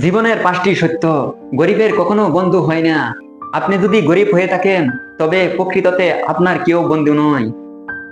জীবনের পাঁচটি সত্য। গরিবের কখনো বন্ধু হয় না। আপনি যদি গরিব হয়ে থাকেন, তবে প্রকৃততে আপনার কেউ বন্ধু নয়।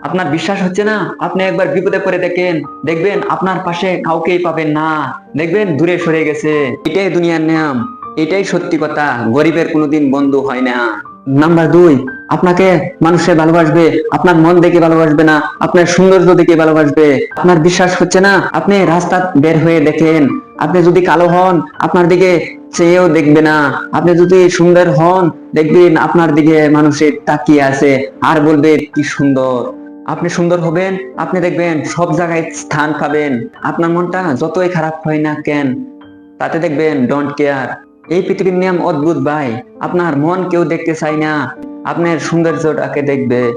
আপনার বিশ্বাস হচ্ছে না? আপনি একবার বিপদে পড়ে দেখেন, দেখবেন আপনার পাশে কাউকেই পাবেন না। দেখবেন দূরে সরে গেছে। এটাই দুনিয়ার নিয়ম এটাই সত্যি কথা। গরিবের কোনোদিন বন্ধু হয় না। নাম্বার দুই, আপনাকে মানুষে ভালোবাসবে, আপনার মন দেখে ভালোবাসবে না, আপনার সৌন্দর্য দেখে ভালোবাসবে। আপনার বিশ্বাস হচ্ছে না, আপনি রাস্তা বের হয়ে দেখেন। আপনি যদি কালো হন, আপনার দিকে চেয়েও দেখবে না। আপনি যদি সুন্দর হন, দেখবেন আপনার দিকে মানুষের তাকিয়ে আছে আর বলবে, কি সুন্দর। আপনি সুন্দর হবেন, আপনি দেখবেন সব জায়গায় স্থান পাবেন। আপনার মনটা যতই খারাপ হয় না কেন, তাতে দেখবেন ডোন্ট কেয়ার এই পৃথিবীর নিয়ম অদ্ভুত ভাই। আপনার মন কেউ দেখতে চায় না। আপনার সৌন্দর্যটাকে দেখবে।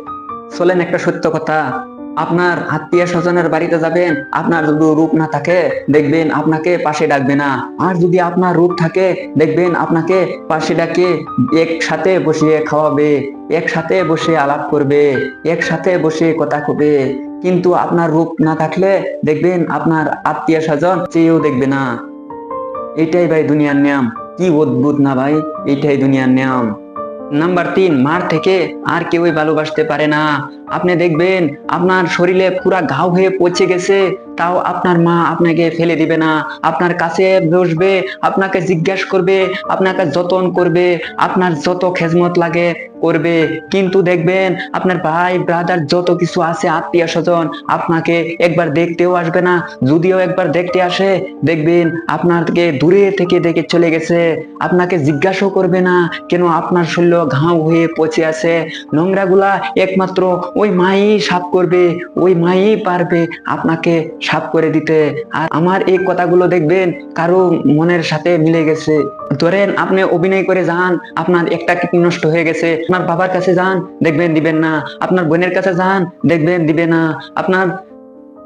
চলেন একটা সত্য কথা। আপনার আত্মীয় স্বজনের বাড়িতে যাবেন, আপনার যদি রূপ না থাকে, দেখবেন আপনাকে পাশে ডাকবে না। আর যদি আপনার রূপ থাকে, দেখবেন আপনাকে পাশে ডাকে একসাথে বসিয়ে খাওয়াবে, একসাথে বসে আলাপ করবে, একসাথে বসে কথা কবে। কিন্তু আপনার রূপ না থাকলে, দেখবেন আপনার আত্মীয় স্বজন চেয়েও দেখবে না। এটাই ভাই দুনিয়ার নিয়ম। কি অদ্ভুত না ভাই? এটাই দুনিয়ার নিয়ম। নাম্বার তিন, মার থেকে আর কেউই ভালোবাসতে পারে না। আপনি দেখবেন আপনার শরীরে পুরা ঘাও হয়ে পচে গেছে, তাও আপনার মা আপনাকে ফেলে দিবে না। আপনার কাছে বসবে, আপনাকে জিজ্ঞাসা করবে, আপনাকে যতন করবে, আপনার যত খেজমত লাগে করবে। কিন্তু দেখবেন আপনার ভাই ব্রাদার যত কিছু আছে, আত্মীয় স্বজন আপনাকে একবার দেখতেও আসবে না। যদিও একবার দেখতে আসে, দেখবেন আপনাকে দূরে থেকে দেখে চলে গেছে। আপনাকে জিজ্ঞাসাও করবে না কেন আপনার শরীর ঘাও হয়ে পচে আছে। নোংরাগুলা একমাত্র ওই মাই সাফ করবে, ওই মাই পারবে আপনাকে সাফ করে দিতে। আর আমার এই কথাগুলো দেখবেন, কারও মনের সাথে মিলে গেছে। ধরেন আপনি অভিনয় করে যান, আপনার একটা কিডনি নষ্ট হয়ে গেছে, আপনার বাবার কাছে যান, দেখবেন দিবেন না। আপনার বোনের কাছে যান, দেখবেন দিবে না। আপনার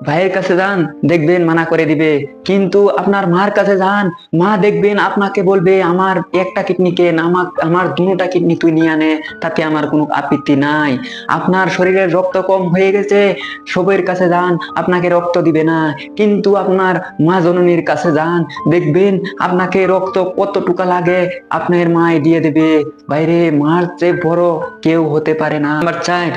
ভাইয়ের কাছে যান, দেখবেন মানা করে দিবে। কিন্তু আপনার মার কাছে যান, মা দেখবেন আপনাকে বলবে, আমার একটা কিডনি কেন? আমার আমার দুটা কিডনি তুই নিয়ে আনে, তাতে আমার কোনো আপত্তি নাই। আপনার শরীরের রক্ত কম হয়ে গেছে, সবের কাছে যান, আপনাকে রক্ত দিবে না। কিন্তু আপনার মা জননীর কাছে যান, দেখবেন আপনাকে রক্ত কত কতটুকা লাগে, আপনার মায় দিয়ে দেবে। বাইরে মার চেয়ে বড় কেউ হতে পারে না। আমার চাই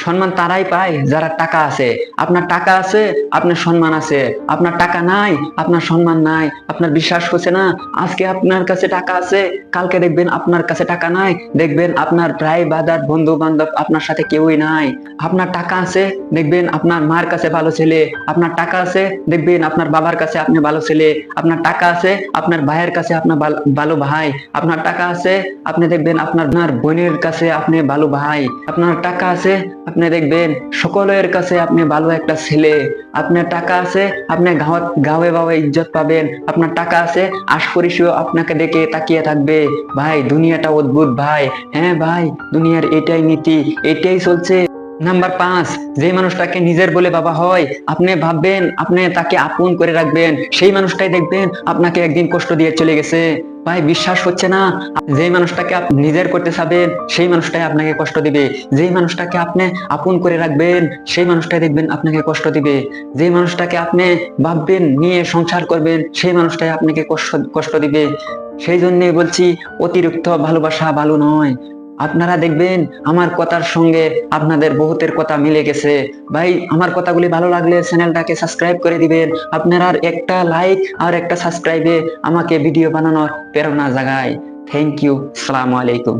সম্মান তারাই পায়, যারা টাকা আছে। আপনার টাকা আছে, আপনার সম্মান আছে। আপনার টাকা নাই, আপনার সম্মান নাই। আপনার বিশ্বাস হচ্ছে না, আজকে আপনার কাছে টাকা আছে, কালকে দেখবেন আপনার কাছে টাকা নাই। দেখবেন আপনার প্রায় বাদার বন্ধু বান্ধব আপনার সাথে কেউই নাই। আপনার টাকা আছে, দেখবেন আপনার মার কাছে ভালো ছেলে। আপনার টাকা আছে, দেখবেন আপনার বাবার কাছে আপনি ভালো ছেলে। আপনার টাকা আছে, আপনার ভাইয়ের কাছে আপনার ভালো- ভাই। আপনার টাকা আছে, আপনি দেখবেন আপনার বোনের কাছে আপনি ভালো ভাই। আপনার টাকা আছে আপনি দেখবেন সকলের কাছে আপনি ভালো একটা ছেলে, আপনার টাকা আছে আপনি গাঁও গাঁয়ে বাবা ইজ্জত পাবেন, আপনার টাকা আছে আশপরিশিও আপনাকে দেখে তাকিয়ে থাকবে। ভাই, দুনিয়াটা অদ্ভুত ভাই। হ্যাঁ ভাই, দুনিয়ার এটাই নীতি, এটাই চলছে। নাম্বার পাঁচ, যে মানুষটাকে নিজের বলে বাবা হয়, আপনি ভাববেন, আপনি তাকে আপন করে রাখবেন। সেই মানুষটাই দেখবেন আপনাকে একদিন কষ্ট দিয়ে চলে গেছে। ভাই, বিশ্বাস হচ্ছে না। যে মানুষটাকে আপনি নিজের করতে চাবেন, সেই মানুষটাই আপনাকে কষ্ট দিবে। যেই মানুষটাকে আপনি আপন করে রাখবেন, সেই মানুষটাই দেখবেন আপনাকে কষ্ট দিবে। যে মানুষটাকে আপনি ভাববেন, নিয়ে সংসার করবেন, সেই মানুষটাই আপনাকে কষ্ট কষ্ট দিবে। সেই জন্যই বলছি, অতিরিক্ত ভালোবাসা ভালো নয়। আপনারা দেখবেন আমার কথার সঙ্গে আপনাদের বহুতের কথা মিলে গেছে। ভাই, আমার কথাগুলি ভালো লাগলে চ্যানেলটাকে সাবস্ক্রাইব করে দিবেন। আপনারা একটা লাইক আর একটা সাবস্ক্রাইবে আমাকে ভিডিও বানানোর প্রেরণা জাগায়। থ্যাংক ইউ সালামু আলাইকুম।